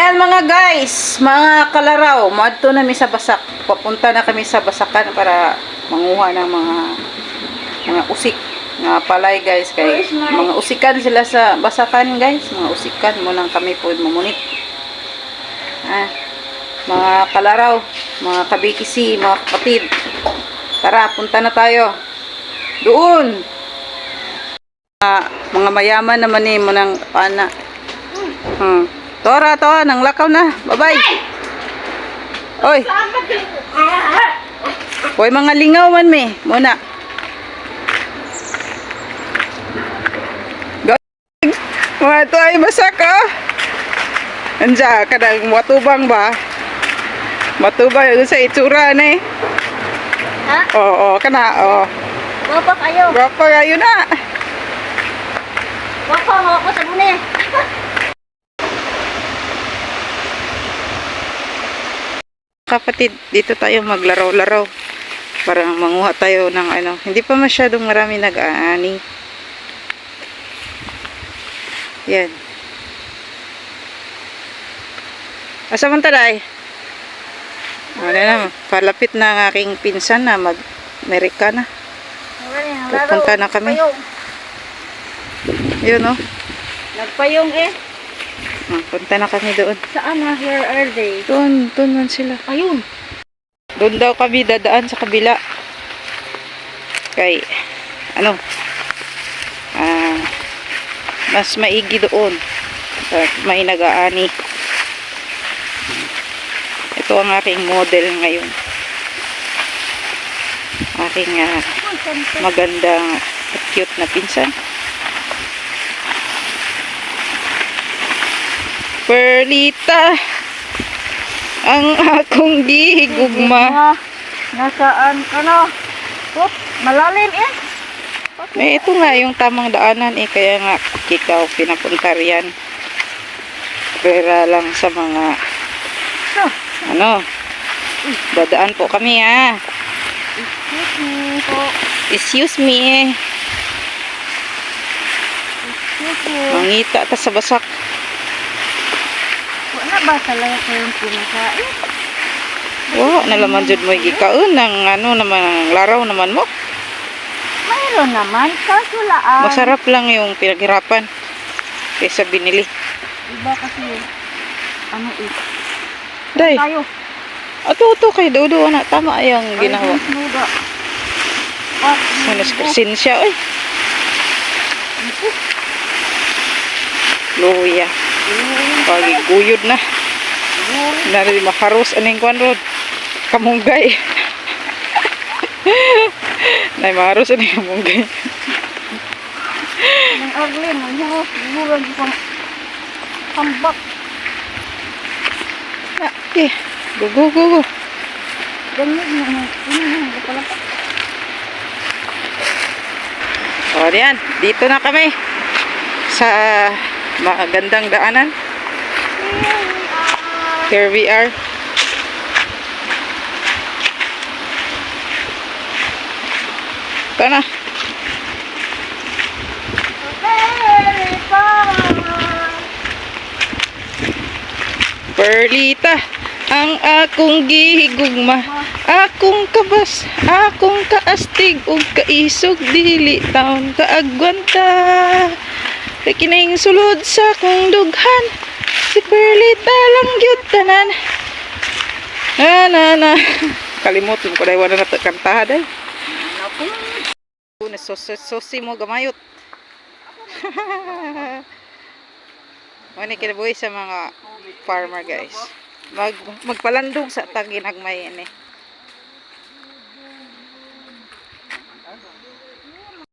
Ayan mga guys, mga kalaraw, madto na mi sa basak. Papunta na kami sa basakan para manguha ng mga mga usik nga palay guys. Kay mga usikan sila sa basakan guys. Mga usikan mo lang kami po mamunit. Ah, mga kalaraw mga kabikisi mga kapatid. Tara punta na tayo. Doon! Ah, mga mayaman naman ni mo ng pana. Hmm. Tora to nang lakaw na bye oy Hoy mga lingaw man me muna Mga to ay masak ah. Anja, kadang matubang ba? Matubang yung sa itsura na eh. Ha? Oo, oh, kana, oo. Oh. Wapa kayo. Gwapo kayo na. Mo ako sa bune. Kapatid, dito tayo maglaro-laro. Para manguha tayo ng ano. Hindi pa masyadong marami nag-aani. Yan. Asa man taday? Ano na, palapit na ang aking pinsan na mag-Amerika na. Pupunta na kami. Yun oh. Nagpayong eh. Punta na kami doon. Saan na? Where are they? Doon, doon man sila. Ayun. Doon daw kami dadaan sa kabila. Kay, ano, ah, mas maigi doon. At may nag-aani. Ito ang aking model ngayon. Aking ah, magandang at cute na pinsan. Perlita, ang akong gihigugma. Nasaan ka na? Oop, malalim eh. Eh, ito nga yung tamang daanan eh, kaya nga ikaw pinapunta riyan. Pera lang sa mga, ano, dadaan po kami ha. excuse me po. Excuse me, Excuse me. mangita ta sa basak. Wala ba talaga kayong pinakain? Wow, nalaman jud mo gikaon ng ano naman, ang laraw naman mo. Mayroon naman. Kaso laan. Masarap lang yung pinaghirapan kaysa binili. Iba kasi ano eh. Day, Tayo. ato to kay Dodo na tama yung ginawa. Ay, nuda. At, Sinas sinsya oy. Luya. Pagi guyod na. Nari makaros aning kwan rod. Kamunggay. Nay maharos aning kamunggay. Nang agli, nang huro, siguro di pang tambak. Ah, eh, go go go go. Ganyan na, ano, ano, ano. O, diyan. Dito na kami. Sa magandang daanan. Here we are. Fun. Perlita, ang akong gihigugma, akong kabas, akong kaastig, ug kaisog dili taon kaagwanta. Kay kining sulod sa akong dughan, si Perlita lang gyud tanan. Na na na. Kalimutan ko dai wala na to kantaha dai. Una sosi mo gamayot. Mani kinabuhi sa mga farmer guys. Mag magpalandong sa taginagmay ini.